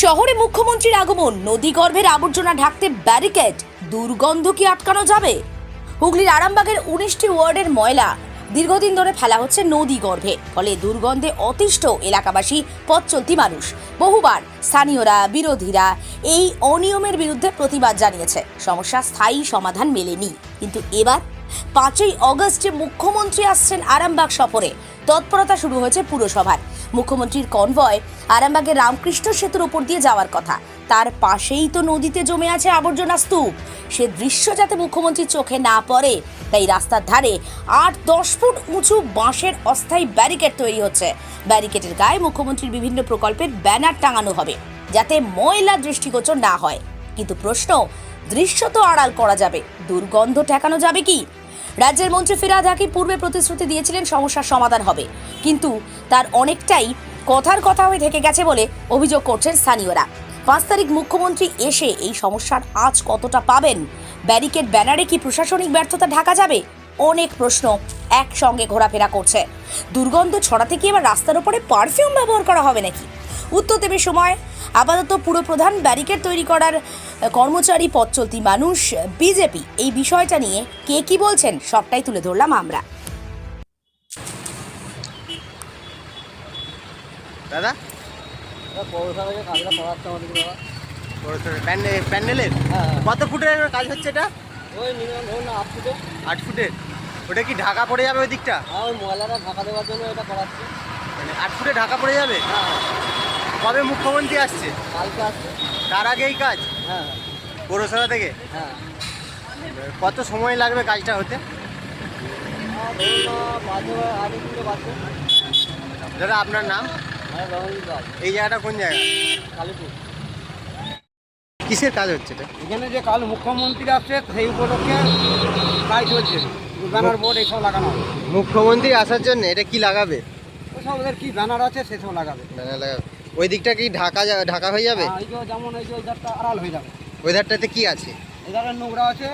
শহরে মুখ্যমন্ত্রীর আগমন নদীগর্ভের আবর্জনা ঢাকতে ব্যারিকেড দুর্গন্ধ কি আটকানো যাবে? হুগলির আরামবাগের উনিশটি ওয়ার্ডের ময়লা, দীর্ঘদিন ধরে ফেলা হচ্ছে নদী গর্ভে, ফলে দুর্গন্ধে অতিষ্ঠ এলাকাবাসী পথ চলতি মানুষ। বহুবার স্থানীয়রা, বিরোধীরা এই অনিয়মের বিরুদ্ধে প্রতিবাদ জানিয়েছে। সমস্যা স্থায়ী সমাধান মেলেনি। কিন্তু এবার পাঁচই অগস্টে মুখ্যমন্ত্রী আসছেন আরামবাগ সফরে। তৎপরতা শুরু হয়েছে পুরসভার। মুখ্যমন্ত্রীর কনভয় আরামবাগের রামকৃষ্ণ সেতুর উপর দিয়ে যাওয়ার কথা। তার পাশেই তো নদীতে জমে আছে আবর্জনা স্তূপ। সে দৃশ্য যাতে মুখ্যমন্ত্রীর চোখে না পড়ে, তাই রাস্তার ধারে আট দশ ফুট উঁচু বাঁশের অস্থায়ী ব্যারিকেড তৈরি হচ্ছে। ব্যারিকেডের গায়ে মুখ্যমন্ত্রীর বিভিন্ন প্রকল্পের ব্যানার টাঙানো হবে, যাতে ময়লা দৃষ্টিগোচর না হয়। কিন্তু প্রশ্ন, দৃশ্য তো আড়াল করা যাবে, দুর্গন্ধ ঠেকানো যাবে কি? রাজ্যের মন্ত্রী ফিরাদ পূর্বে প্রতিশ্রুতি দিয়েছিলেন সমস্যার সমাধান হবে। কিন্তু তার অনেকটাই কথার কথা হয়ে থেকে গেছে বলে অভিযোগ করছেন স্থানীয়রা। পাঁচ তারিখ মুখ্যমন্ত্রী এসে এই সমস্যার আজ কতটা পাবেন? ব্যারিকেড ব্যানারে কি প্রশাসনিক ব্যর্থতা ঢাকা যাবে? অনেক প্রশ্ন একসঙ্গে ঘোরাফেরা করছে। দুর্গন্ধ ছড়াতে কি এবার রাস্তার উপরে পারফিউম ব্যবহার করা হবে নাকি? উত্তর দেবে সময়। আপাতত পুরপ্রধান ব্যারিকেড তৈরি করার কর্মচারী পথ চলতি মানুষ, বিজেপি। এই বিষয়টা নিয়ে কে কি বলছেন সবটাই তুলে ধরলাম আমরা। প্যান্ডে- প্যান্ডেলের? হ্যাঁ কত ফুটের কাজ হচ্ছে এটা? ওই মিনিমাম ধরুন না আপ টু আট ফুটের ওটা কি ঢাকা পড়ে যাবে ওই দিকটা? হ্যাঁ ওই ময়লাটা ঢাকা দেওয়ার জন্য এটা করাচ্ছি। মানে আট ফুটে ঢাকা পড়ে যাবে? হ্যাঁ কবে মুখ্যমন্ত্রী আসছে? কালকে আসছে তার আগে এই কাজ? হ্যাঁ পৌরসভা থেকে? হ্যাঁ। কত সময় লাগবে কাজটা হতে? দাদা আপনার নাম? হ্যাঁ এই জায়গাটা কোন জায়গা? কালীপুর। কিসের কাজ হচ্ছে এটা? এখানে যে কাল মুখ্যমন্ত্রী আসছে সেই উপলক্ষে কাজ চলছে। ব্যানার বোর্ড এইসব লাগানো হবে। মুখ্যমন্ত্রী আসার জন্য এটা কি লাগাবে? ওসব ওদের কি ব্যানার আছে সেসব লাগাবে। ব্যানার লাগাবে। ওই দিকটা কি ঢাকা যা- ঢাকা হয়ে যাবে? হ্যাঁ, এই যে যেমন এই যে ওই ধারটা আড়াল হয়ে যাবে। ওই ধারটাতে কি আছে? এই ধারে নোংরা আছে।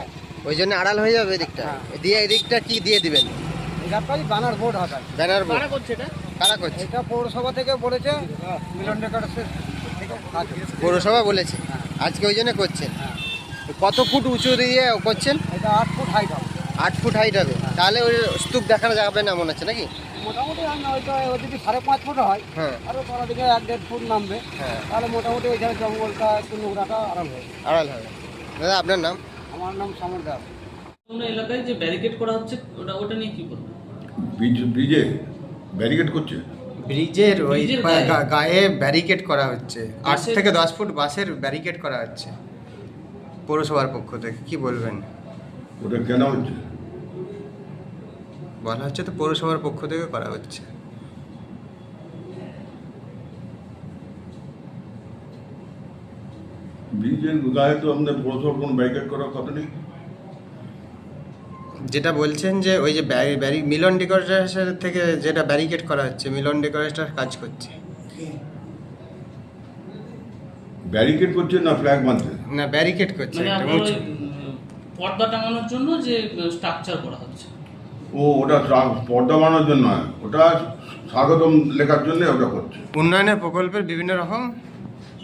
ওই জন্য আড়াল হয়ে যাবে এই দিকটা? হ্যাঁ। দিয়ে এই দিকটা কি দিয়ে দিবেন? এই ধারটাই ব্যানার বোর্ড হবে ব্যানার করছে এটা? কারা করছে? এটা পৌরসভা থেকে বলেছে মিলন। পৌরসভা বলেছে? আজকে ওই জন্য করছেন? কত ফুট উঁচু দিয়ে করছেন? এটা আট ফুট হাইট হবে। আট ফুট হাইট হবে। তাহলে ওই স্তূপ দেখানো যাবে না মনে হচ্ছে নাকি? মোটামুটি ওদিকে সাড়ে পাঁচ ফুট হয়। হ্যাঁ। আরও দিকে এক দেড় ফুট নামবে। হ্যাঁ। তাহলে মোটামুটি জঙ্গলটা একটু নোংরাটা আড়াল হবে। আড়াল হবে। দাদা আপনার নাম? আমার নাম সামর দাস। এলাকায় যে ব্যারিকেড করা হচ্ছে ওটা ওটা নিয়ে কি বলব ব্রিজে ব্যারিকেড করছে? ব্রিজের ওই গায়ে? ব্যারিকেড করা হচ্ছে। আট থেকে দশ ফুট বাসের ব্যারিকেড করা হচ্ছে। পৌরসভার পক্ষ থেকে কি বলবেন? ওটা কেন হচ্ছে? বলা হচ্ছে তো পৌরসভার পক্ষ থেকে করা হচ্ছে। ব্রিজের গায়ে তো আমাদের পৌরসভার কোনো ব্যারিকেড করার কথা নেই। যেটা বলছেন যে ওই যে ব্যারি- মিলন ডেকোরেটার থেকে যেটা ব্যারিকেড করা হচ্ছে মিলন ডেকোরেটার কাজ করছে। ব্যারিকেড করছে না ফ্ল্যাগ বাঁধছে না ব্যারিকেড করছে। মানে পর্দা টাঙানোর জন্য যে স্ট্রাকচার করা হচ্ছে। ও ওটা পর্দা বানানোর জন্য ওটা স্বাগতম লেখার জন্য ওটা করছে। উন্নয়নের প্রকল্পের বিভিন্ন রকম?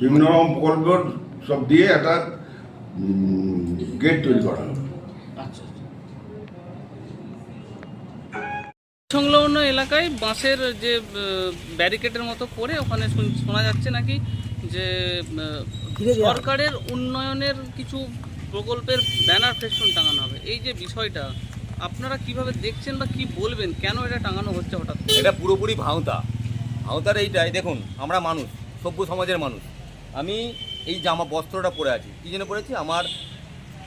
বিভিন্ন রকম প্রকল্প সব দিয়ে একটা গেট তৈরি করা সংলগ্ন এলাকায় বাঁশের যে ব্যারিকেডের মতো করে ওখানে শুন- শোনা যাচ্ছে নাকি যে সরকারের উন্নয়নের কিছু প্রকল্পের ব্যানার ফেস্টুন টাঙানো হবে। এই যে বিষয়টা আপনারা কীভাবে দেখছেন বা কি বলবেন? কেন এটা টাঙানো হচ্ছে হঠাৎ এটা পুরোপুরি ভাঁওতা। ভাঁওতার এইটাই। দেখুন আমরা মানুষ সভ্য সমাজের মানুষ। আমি এই জামা বস্ত্রটা পরে আছি। কী জন্য পরেছি? আমার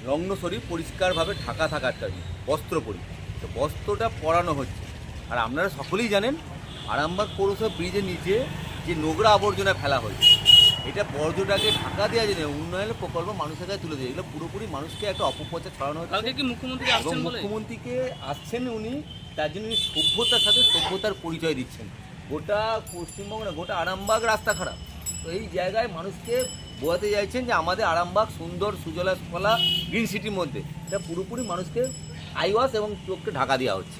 রঙ্গ শরীর পরিষ্কারভাবে ঢাকা থাকার জন্য। বস্ত্র পরি। তো বস্ত্রটা পরানো হচ্ছে। আর আপনারা সকলেই জানেন আরামবাগ পৌরসভা ব্রিজের নিচে যে নোংরা আবর্জনা ফেলা হয়েছে এটা বর্জ্যটাকে ঢাকা দেওয়া জন্য উন্নয়নের প্রকল্প মানুষের কাছে তুলে দিয়ে। এগুলো পুরোপুরি মানুষকে একটা অপপ্রচার ছড়ানো হচ্ছে কালকে কি মুখ্যমন্ত্রী এবং আসছেন বলে? মুখ্যমন্ত্রীকে আসছেন উনি তার জন্য উনি সভ্যতার সাথে সভ্যতার পরিচয় দিচ্ছেন। গোটা পশ্চিমবঙ্গ না গোটা আরামবাগ রাস্তা খারাপ। তো এই জায়গায় মানুষকে বোঝাতে চাইছেন যে আমাদের আরামবাগ সুন্দর সুজলা ফলা গ্রিন সিটির মধ্যে। এটা পুরোপুরি মানুষকে আইওয়াস এবং চোখকে ঢাকা দেওয়া হচ্ছে।